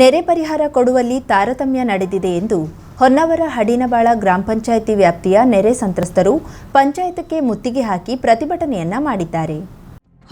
ನೆರೆ ಪರಿಹಾರ ಕೊಡುವಲ್ಲಿ ತಾರತಮ್ಯ ನಡೆದಿದೆ ಎಂದು ಹೊನ್ನವರ ಹಡಿನಬಾಳ ಗ್ರಾಮ ಪಂಚಾಯಿತಿ ವ್ಯಾಪ್ತಿಯ ನೆರೆ ಸಂತ್ರಸ್ತರು ಪಂಚಾಯತ್ಗೆ ಮುತ್ತಿಗೆ ಹಾಕಿ ಪ್ರತಿಭಟನೆಯನ್ನ ಮಾಡಿದ್ದಾರೆ.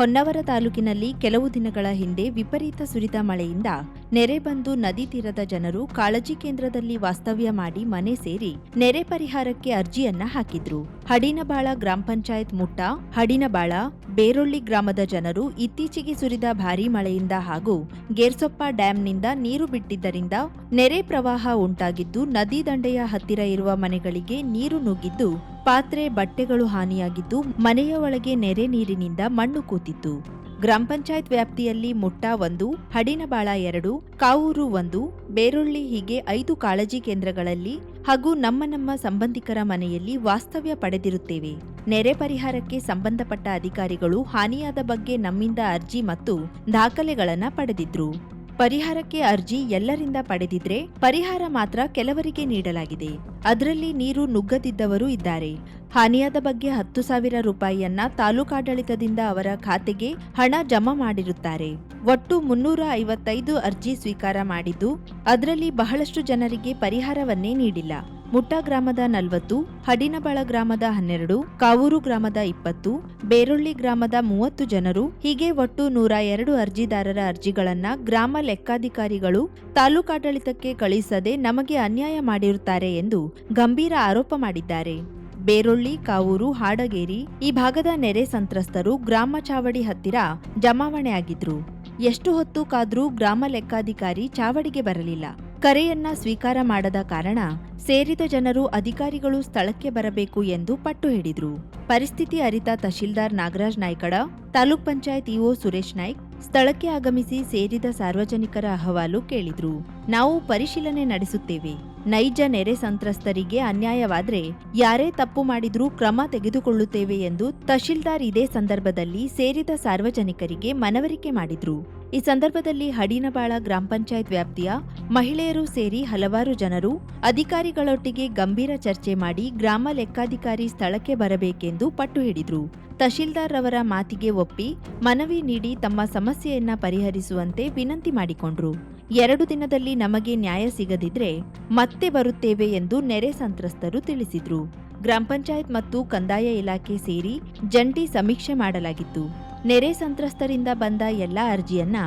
ಹೊನ್ನವರ ತಾಲೂಕಿನಲ್ಲಿ ಕೆಲವು ದಿನಗಳ ಹಿಂದೆ ವಿಪರೀತ ಸುರಿದ ಮಳೆಯಿಂದ ನೆರೆ ಬಂದು ನದಿ ತೀರದ ಜನರು ಕಾಳಜಿ ಕೇಂದ್ರದಲ್ಲಿ ವಾಸ್ತವ್ಯ ಮಾಡಿ ಮನೆ ಸೇರಿ ನೆರೆ ಪರಿಹಾರಕ್ಕೆ ಅರ್ಜಿಯನ್ನ ಹಾಕಿದ್ರು. ಹಡಿನಬಾಳ ಗ್ರಾಮ ಪಂಚಾಯತ್ ಮುಟ್ಟ, ಹಡಿನಬಾಳ, ಬೇರೊಳ್ಳಿ ಗ್ರಾಮದ ಜನರು ಇತ್ತೀಚೆಗೆ ಸುರಿದ ಭಾರೀ ಮಳೆಯಿಂದ ಹಾಗೂ ಗೇರ್ಸೊಪ್ಪ ಡ್ಯಾಂನಿಂದ ನೀರು ಬಿಟ್ಟಿದ್ದರಿಂದ ನೆರೆ ಪ್ರವಾಹ ಉಂಟಾಗಿದ್ದು, ನದಿ ದಂಡೆಯ ಹತ್ತಿರ ಇರುವ ಮನೆಗಳಿಗೆ ನೀರು ನುಗ್ಗಿದ್ದು ಪಾತ್ರೆ, ಬಟ್ಟೆಗಳು ಹಾನಿಯಾಗಿದ್ದು ಮನೆಯ ಒಳಗೆ ನೆರೆ ನೀರಿನಿಂದ ಮಣ್ಣು ಕೂತಿತ್ತು. ಗ್ರಾಮ ಪಂಚಾಯತ್ ವ್ಯಾಪ್ತಿಯಲ್ಲಿ ಮುಟ್ಟಾ ಒಂದು, ಹಡಿನಬಾಳ ಎರಡು, ಕಾವೂರು ಒಂದು, ಬೇರುಳ್ಳಿ ಹೀಗೆ ಐದು ಕಾಳಜಿ ಕೇಂದ್ರಗಳಲ್ಲಿ ಹಾಗೂ ನಮ್ಮ ನಮ್ಮ ಸಂಬಂಧಿಕರ ಮನೆಯಲ್ಲಿ ವಾಸ್ತವ್ಯ ಪಡೆದಿರುತ್ತೇವೆ. ನೆರೆ ಪರಿಹಾರಕ್ಕೆ ಸಂಬಂಧಪಟ್ಟ ಅಧಿಕಾರಿಗಳು ಹಾನಿಯಾದ ಬಗ್ಗೆ ನಮ್ಮಿಂದ ಅರ್ಜಿ ಮತ್ತು ದಾಖಲೆಗಳನ್ನು ಪಡೆದಿದ್ರು. ಪರಿಹಾರಕ್ಕೆ ಅರ್ಜಿ ಎಲ್ಲರಿಂದ ಪಡೆದಿದ್ರೆ ಪರಿಹಾರ ಮಾತ್ರ ಕೆಲವರಿಗೆ ನೀಡಲಾಗಿದೆ. ಅದರಲ್ಲಿ ನೀರು ನುಗ್ಗದಿದ್ದವರು ಇದ್ದಾರೆ. ಹಾನಿಯಾದ ಬಗ್ಗೆ ಹತ್ತು ಸಾವಿರ ರೂಪಾಯಿಯನ್ನ ತಾಲೂಕಾಡಳಿತದಿಂದ ಅವರ ಖಾತೆಗೆ ಹಣ ಜಮಾ ಮಾಡಿರುತ್ತಾರೆ. ಒಟ್ಟು ಮುನ್ನೂರ ಐವತ್ತೈದು ಅರ್ಜಿ ಸ್ವೀಕಾರ ಮಾಡಿದ್ದು, ಅದರಲ್ಲಿ ಬಹಳಷ್ಟು ಜನರಿಗೆ ಪರಿಹಾರವನ್ನೇ ನೀಡಿಲ್ಲ. ಮುಟ್ಟ ಗ್ರಾಮದ ನಲವತ್ತು, ಹಡಿನಬಳ ಗ್ರಾಮದ ಹನ್ನೆರಡು, ಕಾವೂರು ಗ್ರಾಮದ ಇಪ್ಪತ್ತು, ಬೇರುಳ್ಳಿ ಗ್ರಾಮದ ಮೂವತ್ತು ಜನರು, ಹೀಗೆ ಒಟ್ಟು ನೂರ ಎರಡು ಅರ್ಜಿದಾರರ ಅರ್ಜಿಗಳನ್ನ ಗ್ರಾಮ ಲೆಕ್ಕಾಧಿಕಾರಿಗಳು ತಾಲೂಕಾಡಳಿತಕ್ಕೆ ಕಳುಹಿಸದೆ ನಮಗೆ ಅನ್ಯಾಯ ಮಾಡಿರುತ್ತಾರೆ ಎಂದು ಗಂಭೀರ ಆರೋಪ ಮಾಡಿದ್ದಾರೆ. ಬೇರುಳ್ಳಿ, ಕಾವೂರು, ಹಾಡಗೇರಿ ಈ ಭಾಗದ ನೆರೆ ಸಂತ್ರಸ್ತರು ಗ್ರಾಮ ಚಾವಡಿ ಹತ್ತಿರ ಜಮಾವಣೆ ಆಗಿದ್ರು. ಎಷ್ಟು ಹೊತ್ತು ಕಾದ್ರೂ ಗ್ರಾಮ ಲೆಕ್ಕಾಧಿಕಾರಿ ಚಾವಡಿಗೆ ಬರಲಿಲ್ಲ. ಕರೆಯನ್ನ ಸ್ವೀಕಾರ ಮಾಡದ ಕಾರಣ ಸೇರಿದ ಜನರು ಅಧಿಕಾರಿಗಳು ಸ್ಥಳಕ್ಕೆ ಬರಬೇಕು ಎಂದು ಪಟ್ಟು ಹಿಡಿದ್ರು. ಪರಿಸ್ಥಿತಿ ಅರಿತ ತಹಶೀಲ್ದಾರ್ ನಾಗರಾಜ್ ನಾಯ್ಕಡ, ತಾಲೂಕ್ ಪಂಚಾಯತ್ ಇಒ ಸುರೇಶ್ ನಾಯ್ಕ್ ಸ್ಥಳಕ್ಕೆ ಆಗಮಿಸಿ ಸೇರಿದ ಸಾರ್ವಜನಿಕರ ಅಹವಾಲು ಕೇಳಿದ್ರು. ನಾವು ಪರಿಶೀಲನೆ ನಡೆಸುತ್ತೇವೆ. ನೈಜ ನೆರೆ ಸಂತ್ರಸ್ತರಿಗೆ ಅನ್ಯಾಯವಾದ್ರೆ ಯಾರೇ ತಪ್ಪು ಮಾಡಿದ್ರೂ ಕ್ರಮ ತೆಗೆದುಕೊಳ್ಳುತ್ತೇವೆ ಎಂದು ತಹಶೀಲ್ದಾರ್ ಇದೇ ಸಂದರ್ಭದಲ್ಲಿ ಸೇರಿದ ಸಾರ್ವಜನಿಕರಿಗೆ ಮನವರಿಕೆ ಮಾಡಿದ್ರು. ಈ ಸಂದರ್ಭದಲ್ಲಿ ಹಡಿನಬಾಳ ಗ್ರಾಮ ಪಂಚಾಯತ್ ವ್ಯಾಪ್ತಿಯ ಮಹಿಳೆಯರು ಸೇರಿ ಹಲವಾರು ಜನರು ಅಧಿಕಾರಿಗಳೊಟ್ಟಿಗೆ ಗಂಭೀರ ಚರ್ಚೆ ಮಾಡಿ ಗ್ರಾಮ ಲೆಕ್ಕಾಧಿಕಾರಿ ಸ್ಥಳಕ್ಕೆ ಬರಬೇಕೆಂದು ಪಟ್ಟು ಹಿಡಿದ್ರು. ತಹಶೀಲ್ದಾರ್ ರವರ ಮಾತಿಗೆ ಒಪ್ಪಿ ಮನವಿ ನೀಡಿ ತಮ್ಮ ಸಮಸ್ಯೆಯನ್ನ ಪರಿಹರಿಸುವಂತೆ ವಿನಂತಿ ಮಾಡಿಕೊಂಡ್ರು. ಎರಡು ದಿನದಲ್ಲಿ ನಮಗೆ ನ್ಯಾಯ ಸಿಗದಿದ್ರೆ ಮತ್ತೆ ಬರುತ್ತೇವೆ ಎಂದು ನೆರೆ ಸಂತ್ರಸ್ತರು ತಿಳಿಸಿದ್ರು. ಗ್ರಾಮ ಪಂಚಾಯತ್ ಮತ್ತು ಕಂದಾಯ ಇಲಾಖೆ ಸೇರಿ ಜಂಟಿ ಸಮೀಕ್ಷೆ ಮಾಡಲಾಗಿತ್ತು. ನೆರೆ ಸಂತ್ರಸ್ತರಿಂದ ಬಂದ ಎಲ್ಲ ಅರ್ಜಿಯನ್ನ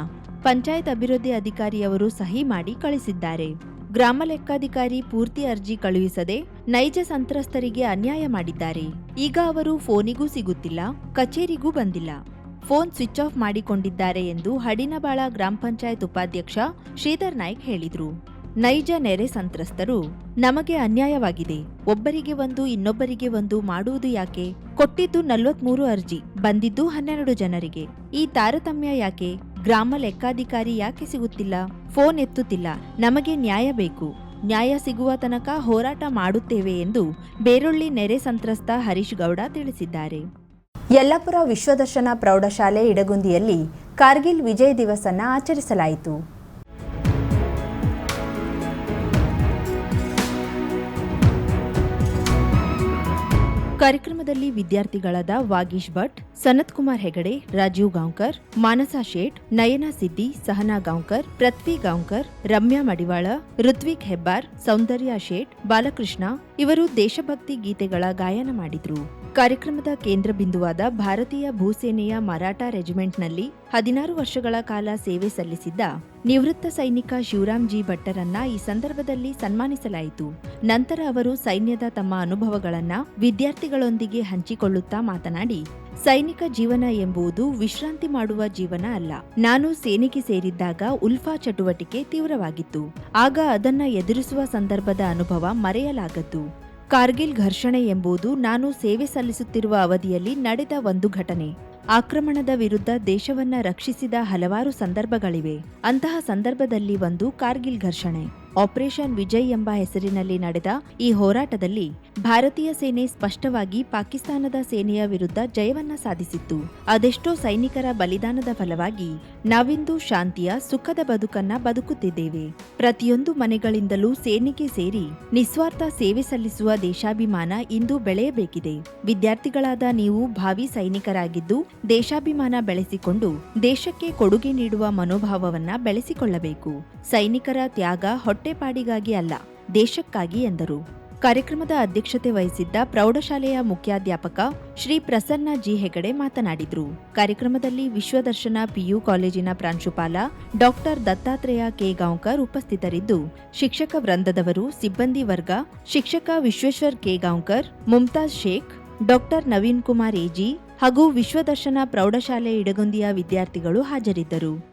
ಪಂಚಾಯತ್ ಅಭಿವೃದ್ಧಿ ಅಧಿಕಾರಿಯವರು ಸಹಿ ಮಾಡಿ ಕಳಿಸಿದ್ದಾರೆ. ಗ್ರಾಮ ಲೆಕ್ಕಾಧಿಕಾರಿ ಪೂರ್ತಿ ಅರ್ಜಿ ಕಳುಹಿಸದೆ ನೈಜ ಸಂತ್ರಸ್ತರಿಗೆ ಅನ್ಯಾಯ ಮಾಡಿದ್ದಾರೆ. ಈಗ ಅವರು ಫೋನಿಗೂ ಸಿಗುತ್ತಿಲ್ಲ, ಕಚೇರಿಗೂ ಬಂದಿಲ್ಲ. ಫೋನ್ ಸ್ವಿಚ್ ಆಫ್ ಮಾಡಿಕೊಂಡಿದ್ದಾರೆ ಎಂದು ಹಡಿನಬಾಳ ಗ್ರಾಮ ಪಂಚಾಯತ್ ಉಪಾಧ್ಯಕ್ಷ ಶ್ರೀಧರ್ ನಾಯ್ಕ್ ಹೇಳಿದ್ರು. ನೈಜ ನೆರೆ ಸಂತ್ರಸ್ತರು, ನಮಗೆ ಅನ್ಯಾಯವಾಗಿದೆ. ಒಬ್ಬರಿಗೆ ಒಂದು, ಇನ್ನೊಬ್ಬರಿಗೆ ಒಂದು ಮಾಡುವುದು ಯಾಕೆ? ಕೊಟ್ಟಿದ್ದು ನಲ್ವತ್ಮೂರು ಅರ್ಜಿ, ಬಂದಿದ್ದು ಹನ್ನೆರಡು ಜನರಿಗೆ. ಈ ತಾರತಮ್ಯ ಯಾಕೆ? ಗ್ರಾಮ ಲೆಕ್ಕಾಧಿಕಾರಿ ಯಾಕೆ ಸಿಗುತ್ತಿಲ್ಲ? ಫೋನ್ ಎತ್ತುತ್ತಿಲ್ಲ. ನಮಗೆ ನ್ಯಾಯ ಬೇಕು. ನ್ಯಾಯ ಸಿಗುವ ತನಕ ಹೋರಾಟ ಮಾಡುತ್ತೇವೆ ಎಂದು ಬೇರೊಳ್ಳಿ ನೆರೆ ಸಂತ್ರಸ್ತ ಹರೀಶ್ ಗೌಡ ತಿಳಿಸಿದ್ದಾರೆ. ಯಲ್ಲಾಪುರ ವಿಶ್ವದರ್ಶನ ಪ್ರೌಢಶಾಲೆ ಇಡಗುಂದಿಯಲ್ಲಿ ಕಾರ್ಗಿಲ್ ವಿಜಯ್ ದಿವಸನ್ನ ಆಚರಿಸಲಾಯಿತು. ಕಾರ್ಯಕ್ರಮದಲ್ಲಿ ವಿದ್ಯಾರ್ಥಿಗಳಾದ ವಾಗೀಶ್ ಭಟ್, ಸನತ್ ಕುಮಾರ್ ಹೆಗಡೆ, ರಾಜೀವ್ ಗಾಂವ್ಕರ್, ಮಾನಸಾ ಶೇಟ್, ನಯನ ಸಿದ್ದಿ, ಸಹನಾ ಗಾಂವ್ಕರ್ ಪೃಥ್ವಿ ಗಾಂವ್ಕರ್, ರಮ್ಯಾ ಮಡಿವಾಳ, ಋತ್ವಿಕ್ ಹೆಬ್ಬಾರ್, ಸೌಂದರ್ಯ ಶೇಟ್, ಬಾಲಕೃಷ್ಣ ಇವರು ದೇಶಭಕ್ತಿ ಗೀತೆಗಳ ಗಾಯನ ಮಾಡಿದ್ರು. ಕಾರ್ಯಕ್ರಮದ ಕೇಂದ್ರ ಬಿಂದುವಾದ ಭಾರತೀಯ ಭೂಸೇನೆಯ ಮರಾಠ ರೆಜಿಮೆಂಟ್ನಲ್ಲಿ ಹದಿನಾರು ವರ್ಷಗಳ ಕಾಲ ಸೇವೆ ಸಲ್ಲಿಸಿದ್ದ ನಿವೃತ್ತ ಸೈನಿಕ ಶಿವರಾಮ್ ಜಿ ಭಟ್ಟರನ್ನ ಈ ಸಂದರ್ಭದಲ್ಲಿ ಸನ್ಮಾನಿಸಲಾಯಿತು. ನಂತರ ಅವರು ಸೈನ್ಯದ ತಮ್ಮ ಅನುಭವಗಳನ್ನ ವಿದ್ಯಾರ್ಥಿಗಳೊಂದಿಗೆ ಹಂಚಿಕೊಳ್ಳುತ್ತಾ ಮಾತನಾಡಿ ಸೈನಿಕ ಜೀವನ ಎಂಬುದು ವಿಶ್ರಾಂತಿ ಮಾಡುವ ಜೀವನ ಅಲ್ಲ. ನಾನು ಸೇನೆಗೆ ಸೇರಿದ್ದಾಗ ಉಲ್ಫಾ ಚಟುವಟಿಕೆ ತೀವ್ರವಾಗಿತ್ತು. ಆಗ ಅದನ್ನ ಎದುರಿಸುವ ಸಂದರ್ಭದ ಅನುಭವ ಮರೆಯಲಾಗದ್ದು. ಕಾರ್ಗಿಲ್ ಘರ್ಷಣೆ ಎಂಬುದು ನಾನು ಸೇವೆ ಸಲ್ಲಿಸುತ್ತಿರುವ ಅವಧಿಯಲ್ಲಿ ನಡೆದ ಒಂದು ಘಟನೆ. ಆಕ್ರಮಣದ ವಿರುದ್ಧ ದೇಶವನ್ನ ರಕ್ಷಿಸಿದ ಹಲವಾರು ಸಂದರ್ಭಗಳಿವೆ. ಅಂತಹ ಸಂದರ್ಭದಲ್ಲಿ ಒಂದು ಕಾರ್ಗಿಲ್ ಘರ್ಷಣೆ. ಆಪರೇಷನ್ ವಿಜಯ್ ಎಂಬ ಹೆಸರಿನಲ್ಲಿ ನಡೆದ ಈ ಹೋರಾಟದಲ್ಲಿ ಭಾರತೀಯ ಸೇನೆ ಸ್ಪಷ್ಟವಾಗಿ ಪಾಕಿಸ್ತಾನದ ಸೇನೆಯ ವಿರುದ್ಧ ಜಯವನ್ನ ಸಾಧಿಸಿತ್ತು. ಅದೆಷ್ಟೋ ಸೈನಿಕರ ಬಲಿದಾನದ ಫಲವಾಗಿ ನಾವಿಂದು ಶಾಂತಿಯ, ಸುಖದ ಬದುಕನ್ನ ಬದುಕುತ್ತಿದ್ದೇವೆ. ಪ್ರತಿಯೊಂದು ಮನೆಗಳಿಂದಲೂ ಸೇನೆಗೆ ಸೇರಿ ನಿಸ್ವಾರ್ಥ ಸೇವೆ ಸಲ್ಲಿಸುವ ದೇಶಾಭಿಮಾನ ಇಂದು ಬೆಳೆಯಬೇಕಿದೆ. ವಿದ್ಯಾರ್ಥಿಗಳಾದ ನೀವು ಭಾವಿ ಸೈನಿಕರಾಗಿದ್ದು, ದೇಶಾಭಿಮಾನ ಬೆಳೆಸಿಕೊಂಡು ದೇಶಕ್ಕೆ ಕೊಡುಗೆ ನೀಡುವ ಮನೋಭಾವವನ್ನ ಬೆಳೆಸಿಕೊಳ್ಳಬೇಕು. ಸೈನಿಕರ ತ್ಯಾಗ ಹೊಟ್ಟೆಪಾಡಿಗಾಗಿ ಅಲ್ಲ, ದೇಶಕ್ಕಾಗಿ ಎಂದರು. ಕಾರ್ಯಕ್ರಮದ ಅಧ್ಯಕ್ಷತೆ ವಹಿಸಿದ್ದ ಪ್ರೌಢಶಾಲೆಯ ಮುಖ್ಯಾಧ್ಯಾಪಕ ಶ್ರೀ ಪ್ರಸನ್ನ ಜಿ ಹೆಗಡೆ ಮಾತನಾಡಿದರು. ಕಾರ್ಯಕ್ರಮದಲ್ಲಿ ವಿಶ್ವದರ್ಶನ ಪಿಯು ಕಾಲೇಜಿನ ಪ್ರಾಂಶುಪಾಲ ಡಾಕ್ಟರ್ ದತ್ತಾತ್ರೇಯ ಕೆ. ಗಾಂವ್ಕರ್ ಉಪಸ್ಥಿತರಿದ್ದು, ಶಿಕ್ಷಕ ವೃಂದದವರು ಸಿಬ್ಬಂದಿ ವರ್ಗ, ಶಿಕ್ಷಕ Vishweshwar K. Gaonkar, Mumtaz Sheikh doctor Naveen Kumar A G ಹಾಗೂ ವಿಶ್ವದರ್ಶನ ಪ್ರೌಢಶಾಲೆ ಇಡಗುಂದಿಯ ವಿದ್ಯಾರ್ಥಿಗಳು ಹಾಜರಿದ್ದರು.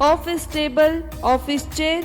Office table office chair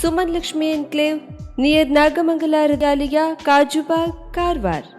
Suman Lakshmi enclave near Nagamangala Hrudalaya Kajubag Karwar.